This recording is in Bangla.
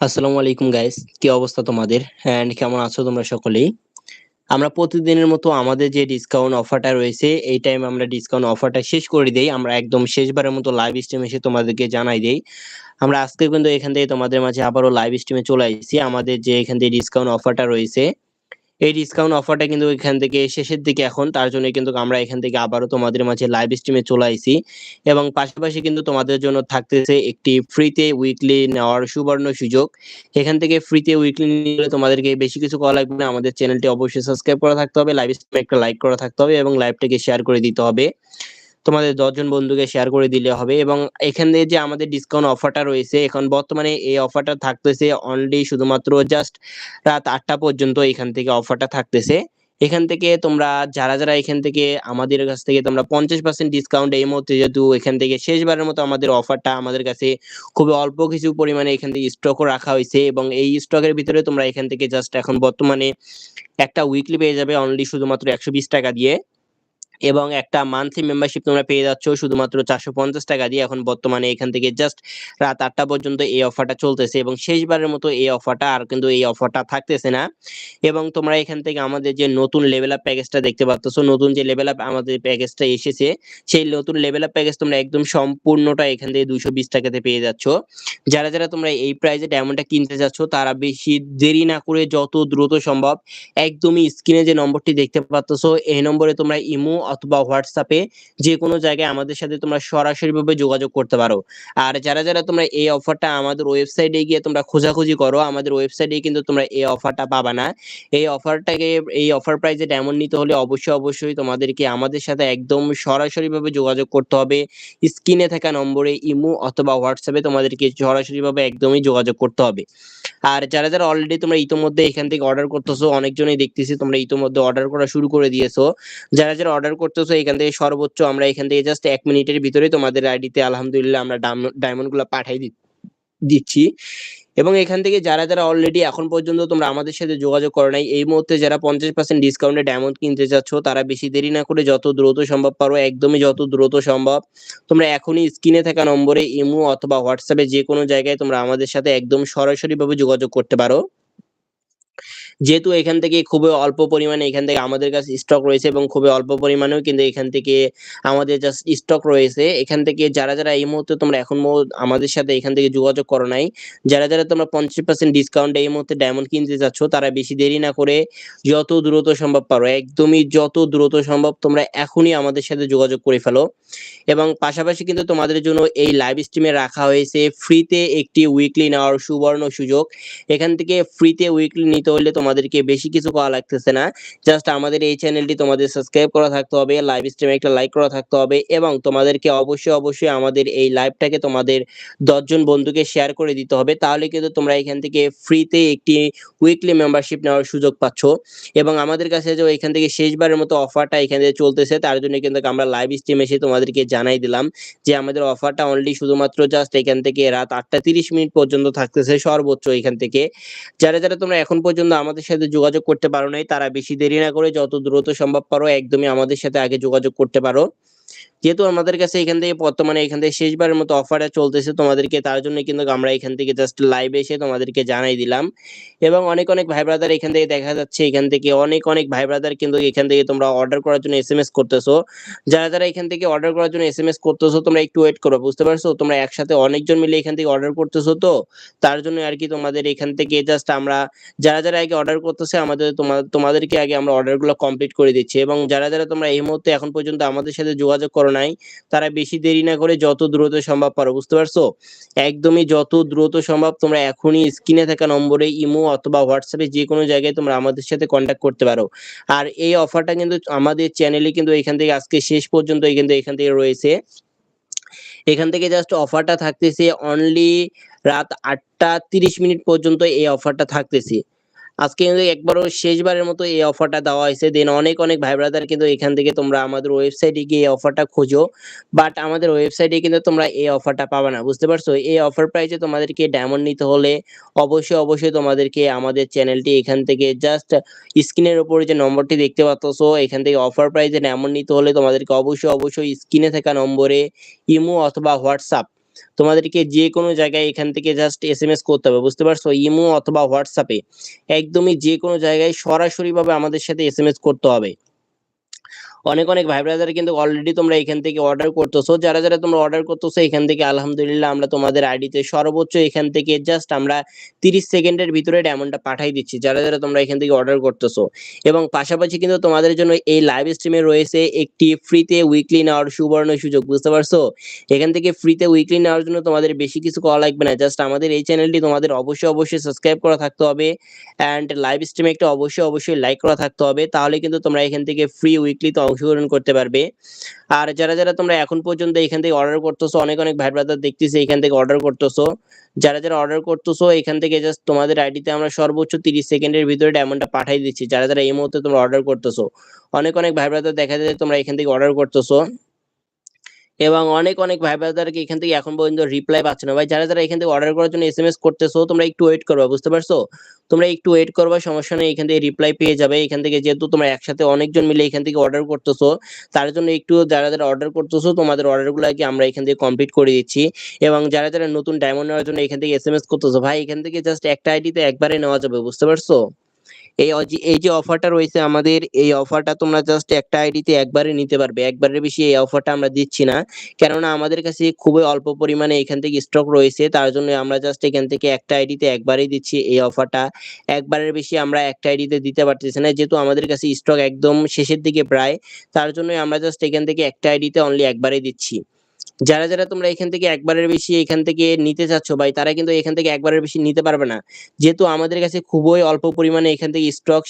আসসালামু আলাইকুম গাইস কি অবস্থা তোমাদের? এন্ড কেমন আছো তোমরা সকলেই? আমরা প্রতিদিনের মতো আমাদের যে ডিসকাউন্ট অফারটা রয়েছে, এই টাইম আমরা ডিসকাউন্ট অফারটা শেষ করে দিই। আমরা একদম শেষবারের মতো লাইভ স্ট্রিমে এসে তোমাদেরকে জানাই দেই। আমরা আজকে কিন্তু এখান থেকে তোমাদের মাঝে আবারও লাইভ স্ট্রিমে চলে আসছি। আমাদের যে এখান থেকে ডিসকাউন্ট অফারটা রয়েছে এই ডিসকাউন্ট অফারটা কিন্তু এখান থেকে শেষের দিকে এখন, তার জন্য কিন্তু আমরা এখান থেকে আবারও তোমাদের মাঝে লাইভ স্ট্রিমে চলে আইছি। এবং পাশাপাশি কিন্তু তোমাদের জন্য থাকতেছে একটি ফ্রিতে উইকলি নেওয়ার সুবর্ণ সুযোগ। এখান থেকে ফ্রিতে উইকলি নিলে তোমাদেরকে বেশি কিছু করা লাগবে না। আমাদের চ্যানেলটি অবশ্যই সাবস্ক্রাইব করা থাকতে হবে লাইভ স্ট্রিমে একটা লাইক করা থাকতে হবে এবং লাইভটাকে শেয়ার করে দিতে হবে। তোমাদের দশজন বন্ধুকে শেয়ার করে দিলে হবে এবং এখান থেকে যে আমাদের ডিসকাউন্ট অফারটা রয়েছে, এখন বর্তমানে এই অফারটা থাকতেছে অনলি শুধুমাত্র জাস্ট রাত আটটা পর্যন্ত এখান থেকে অফারটা থাকতেছে। এখান থেকে তোমরা যারা যারা এখান থেকে আমাদের কাছ থেকে তোমরা পঞ্চাশ পার্সেন্ট ডিসকাউন্ট এই মুহূর্তে যেহেতু এখান থেকে শেষবারের মতো আমাদের অফারটা আমাদের কাছে খুবই অল্প কিছু পরিমাণে এখান থেকে স্টকও রাখা হয়েছে এবং এই স্টকের ভিতরে তোমরা এখান থেকে জাস্ট এখন বর্তমানে একটা উইকলি পেয়ে যাবে অনলি শুধুমাত্র একশো বিশ টাকা দিয়ে। এবং একটা মান্থলি মেম্বারশিপ তোমরা পেয়ে যাচ্ছ শুধুমাত্র চারশো পঞ্চাশ টাকা দিয়ে। এখন বর্তমানে এখান থেকে জাস্ট রাত আটটা পর্যন্ত এই অফারটা চলতেছে এবং শেষবারের মতো এই অফারটা আর কিন্তু এই অফারটা থাকতেছে না। এবং তোমরা এখান থেকে আমাদের যে নতুন লেভেল আপ প্যাকেজটা দেখতে পাচ্ছ নতুন যে লেভেল আপ আমাদের প্যাকেজটা এসেছে, সেই নতুন লেভেল আপ প্যাকেজ তোমরা একদম সম্পূর্ণটা এখান থেকে দুইশো বিশ টাকাতে পেয়ে যাচ্ছ। যারা যারা তোমরা এই প্রাইজে ডায়মন্ডটা কিনতে যাচ্ছ, তারা বেশি দেরি না করে যত দ্রুত সম্ভব একদমই স্ক্রিনে যে নম্বরটি দেখতে পাচ্ছ এই নম্বরে তোমরা ইমো অথবা হোয়াটসঅ্যাপে যে কোনো জায়গায় আমাদের সাথে তোমরা সরাসরিভাবে যোগাযোগ করতে পারো। আর যারা যারা তোমরা এই অফারটা আমাদের ওয়েবসাইটে গিয়ে তোমরা খোঁজাখুঁজি করো, আমাদের ওয়েবসাইটে কিন্তু তোমরা এই অফারটা পাবা না। এই অফারটাকে, এই অফার প্রাইসে ডায়মন্ড নিতে হলে অবশ্যই অবশ্যই তোমাদেরকে আমাদের সাথে একদম সরাসরিভাবে যোগাযোগ করতে হবে। স্ক্রিনে থাকা নম্বরে ইমো অথবা হোয়াটসঅ্যাপে তোমাদেরকে সরাসরিভাবে একদমই যোগাযোগ করতে হবে। আর যারা যারা অলরেডি তোমরা ইতোমধ্যে এখান থেকে অর্ডার করতেছো, অনেকজনই দেখতেছি তোমরা ইতোমধ্যে অর্ডার করা শুরু করে দিয়েছ। যারা যারা অর্ডার করতেছো, এখান থেকে সর্বোচ্চ আমরা এখান থেকে জাস্ট এক মিনিটের ভিতরে তোমাদের আইডিতে আলহামদুলিল্লাহ আমরা ডায়মন্ডগুলো পাঠাই দিচ্ছি। এবং এখান থেকে যারা যারা অলরেডি এখন পর্যন্ত তোমরা আমাদের সাথে যোগাযোগ করো নাই, এই মুহূর্তে যারা পঞ্চাশ পার্সেন্ট ডিসকাউন্টে ডায়মন্ড কিনতে চাচ্ছ, তারা বেশি দেরি না করে যত দ্রুত সম্ভব পারো, একদমই যত দ্রুত সম্ভব। তোমরা এখনই স্ক্রিনে থাকা নম্বরে ইমো অথবা হোয়াটসঅ্যাপে যে কোনো জায়গায় তোমরা আমাদের সাথে একদম সরাসরি ভাবে যোগাযোগ করতে পারো। যেহেতু এখান থেকে খুবই অল্প পরিমাণে এখান থেকে আমাদের কাছে স্টক রয়েছে এবং খুবই অল্প পরিমাণেও কিন্তু এখান থেকে আমাদের জাস্ট স্টক রয়েছে। এখান থেকে যারা যারা এই মুহূর্তে তোমরা এখন আমাদের সাথে এখান থেকে যোগাযোগ করো নাই, যারা যারা তোমরা পঞ্চাশ পার্সেন্ট ডিসকাউন্ট এই মুহূর্তে ডায়মন্ড কিনতে যাচ্ছ, তারা বেশি দেরি না করে যত দ্রুত সম্ভব পারো, একদমই যত দ্রুত সম্ভব তোমরা এখনই আমাদের সাথে যোগাযোগ করে ফেলো। এবং পাশাপাশি কিন্তু তোমাদের জন্য এই লাইভ স্ট্রিমে রাখা হয়েছে ফ্রিতে একটি উইকলি নেওয়ার সুবর্ণ সুযোগ। এখান থেকে ফ্রিতে উইকলি নিতে হলে তোমাদেরকে বেশি কিছু করা লাগতেছে না। জাস্ট আমাদের এই চ্যানেলটি তোমাদের সাবস্ক্রাইব করা থাকতে হবে লাইভ স্ট্রিমে একটা লাইক করা থাকতে হবে এবং তোমাদেরকে অবশ্যই অবশ্যই আমাদের এই লাইভটাকে তোমাদের দশজন বন্ধুকে শেয়ার করে দিতে হবে। তাহলে কিন্তু তোমরা এখান থেকে ফ্রিতে একটি উইকলি মেম্বারশিপ নেওয়ার সুযোগ পাচ্ছ। এবং আমাদের কাছে যে এখান থেকে শেষবারের মতো অফারটা এখান থেকে চলতেছে, তার জন্য কিন্তু আমরা লাইভ স্ট্রিম এসে তোমাদেরকে জানাই দিলাম যে আমাদের অফারটা অনলি শুধুমাত্র জাস্ট এখান থেকে রাত আটটা তিরিশ মিনিট পর্যন্ত থাকতেছে সর্বোচ্চ এখান থেকে। যারা যারা তোমরা এখন পর্যন্ত আমাদের সাথে যোগাযোগ করতে পারো নাই, তারা বেশি দেরি না করে যত দ্রুত সম্ভব পারো, একদমই আমাদের সাথে আগে যোগাযোগ করতে পারো। যেহেতু আমাদের কাছে এখান থেকে বর্তমানে এখান থেকে শেষবারের মতো অফারটা চলতেছে তোমাদেরকে, তার জন্য কিন্তু আমরা এখান থেকে জাস্ট লাইভে এসে তোমাদেরকে জানাই দিলাম। এবং অনেক অনেক ভাই ব্রাদার এখান থেকে দেখা যাচ্ছে, এখান থেকে অনেক অনেক ভাই ব্রাদার কিন্তু এখান থেকে তোমরা অর্ডার করার জন্য এস এম এস করতেছো। যারা যারা এখান থেকে অর্ডার করার জন্য এসএমএস করতেছো, তোমরা একটু ওয়েট করো, বুঝতে পারছ? তোমরা একসাথে অনেকজন মিলে এখান থেকে অর্ডার করতেছো তো? তার জন্য আর কি তোমাদের এখান থেকে জাস্ট আমরা, যারা যারা আগে অর্ডার করতেছে, আমাদের তোমাদেরকে আগে আমরা অর্ডারগুলো কমপ্লিট করে দিচ্ছি। এবং যারা যারা তোমরা এই মুহূর্তে এখন পর্যন্ত আমাদের সাথে যোগাযোগ করো নাই, তারা বেশি দেরি না করে যত দ্রুত সম্ভব পারো, বুঝতে পারছ? একদমই যত দ্রুত সম্ভব তোমরা এখনই স্ক্রিনে থাকা নম্বরে ইমো অথবা হোয়াটসঅ্যাপে যে কোনো জায়গায় তোমরা আমাদের সাথে কন্ট্যাক্ট করতে পারো। আর এই অফারটা কিন্তু আমাদের চ্যানেলে কিন্তু এখান থেকে আজকে শেষ পর্যন্ত থেকে এখান থেকে রয়েছে। এখান থেকে জাস্ট অফারটা থাকতেছে অনলি রাত আটটা তিরিশ মিনিট পর্যন্ত এই অফারটা থাকতেছে। আজকে কিন্তু একবারও শেষবারের মতো এই অফারটা দেওয়া হয়েছে। দেন অনেক অনেক ভাই ব্রাদার কিন্তু এখান থেকে তোমরা আমাদের ওয়েবসাইটে গিয়ে এই অফারটা খোঁজো। বাট আমাদের ওয়েবসাইটে কিন্তু তোমরা এই অফারটা পাবে না, বুঝতে পারছ? এই অফার প্রাইসে তোমাদেরকে ডায়মন্ড নিতে হলে অবশ্যই অবশ্যই তোমাদেরকে আমাদের চ্যানেলটি এখান থেকে জাস্ট স্ক্রিনের উপরে যে নম্বরটি দেখতে পাচ্ছ এখান থেকে অফার প্রাইসে ডায়মন্ড নিতে হলে তোমাদেরকে অবশ্যই অবশ্যই স্ক্রিনে থাকা নম্বরে ইমো অথবা হোয়াটসঅ্যাপ তোমাদেরকে যে কোনো জায়গায় এখান থেকে জাস্ট এস এম এস করতে হবে, বুঝতে পারছ? ইমো অথবা হোয়াটসঅ্যাপে একদমই যে কোনো জায়গায় সরাসরিভাবে আমাদের সাথে এস এম এস করতে হবে। অনেক অনেক ভাই ব্রাদার কিন্তু অলরেডি তোমরা এখান থেকে অর্ডার করতেছো। যারা যারা তোমরা অর্ডার করতেছো, এখান থেকে আলহামদুলিল্লাহ আমরা তোমাদের আইডিতে সর্বোচ্চ এখান থেকে জাস্ট আমরা তিরিশ সেকেন্ডের ভিতরে ডায়মন্ডটা পাঠাই দিচ্ছি, যারা যারা তোমরা এখান থেকে অর্ডার করতেছো। এবং পাশাপাশি কিন্তু তোমাদের জন্য এই লাইভ স্ট্রিমে রয়েছে একটি ফ্রিতে উইকলি নেওয়ার সুবর্ণ সুযোগ, বুঝতে পারছ? এখান থেকে ফ্রিতে উইকলি নেওয়ার জন্য তোমাদের বেশি কিছু করা লাগবে না জাস্ট আমাদের এই চ্যানেলটি তোমাদের অবশ্যই অবশ্যই সাবস্ক্রাইব করা থাকতে হবে অ্যান্ড লাইভ স্ট্রিমে একটা অবশ্যই অবশ্যই লাইক করা থাকতে হবে। তাহলে কিন্তু তোমরা এখান থেকে ফ্রি উইকলি উইকলিতে অংশগ্রহণ করতে পারবে। আর যারা যারা তোমরা এখন পর্যন্ত এখান থেকে অর্ডার করতেছো, অনেক অনেক ভাই ব্রাদার দেখতেছি এখান থেকে অর্ডার করতেছো। যারা যারা অর্ডার করতেছো, এখান থেকে জাস্ট তোমাদের আইডিতে আমরা সর্বোচ্চ তিরিশ সেকেন্ডের ভিতরে ডায়মন্ডটা পাঠিয়ে দিচ্ছি। যারা যারা এই মুহূর্তে তোমরা অর্ডার করতেছো, অনেক অনেক ভাই ব্রাদার দেখা যায় তোমরা এখান থেকে অর্ডার করতেছো। এবং অনেক অনেক ভাই ব্রাদারকে এখান থেকে এখন পর্যন্ত রিপ্লাই পাচ্ছে না। ভাই, যারা যারা এখান থেকে অর্ডার করার জন্য এসএমএস করতেছো, তোমরা একটু ওয়েট করবা, বুঝতে পারছ? তোমরা একটু ওয়েট করবা, সমস্যা নেই, এখান থেকে রিপ্লাই পেয়ে যাবে। এখান থেকে যেহেতু তোমরা একসাথে অনেকজন মিলে এখান থেকে অর্ডার করতেছো, তার জন্য একটু যারা যারা অর্ডার করতেছো, তোমাদের অর্ডারগুলো কি আমরা এখান থেকে কমপ্লিট করে দিচ্ছি। এবং যারা যারা নতুন ডায়মন্ড নেওয়ার জন্য এখান থেকে এসএমএস করতেছো, ভাই, এখান থেকে জাস্ট একটা আইডিতে একবারে নেওয়া যাবে, বুঝতে পারছ? এই এই যে অফারটা রয়েছে আমাদের, এই অফারটা তোমরা জাস্ট একটা আইডিতে একবারে নিতে পারবে। একবারের বেশি এই অফারটা আমরা দিচ্ছি না। কেননা আমাদের কাছে খুবই অল্প পরিমাণে এখান থেকে স্টক রয়েছে। তার জন্য আমরা জাস্ট এখান থেকে একটা আইডিতে একবারেই দিচ্ছি এই অফারটা একবারের বেশি আমরা একটা আইডিতে দিতে পারতেছি না। যেহেতু আমাদের কাছে স্টক একদম শেষের দিকে প্রায়, তার জন্য আমরা জাস্ট এখান থেকে একটা আইডিতে অনলি একবারেই দিচ্ছি। যারা যারা তোমরা এখান থেকে একবারের বেশি এখান থেকে নিতে চাচ্ছ ভাই, তারা কিন্তু এখান থেকে একবারের বেশি নিতে পারবে না। যেহেতু আমাদের কাছে খুবই অল্প পরিমাণে এখান থেকে স্টক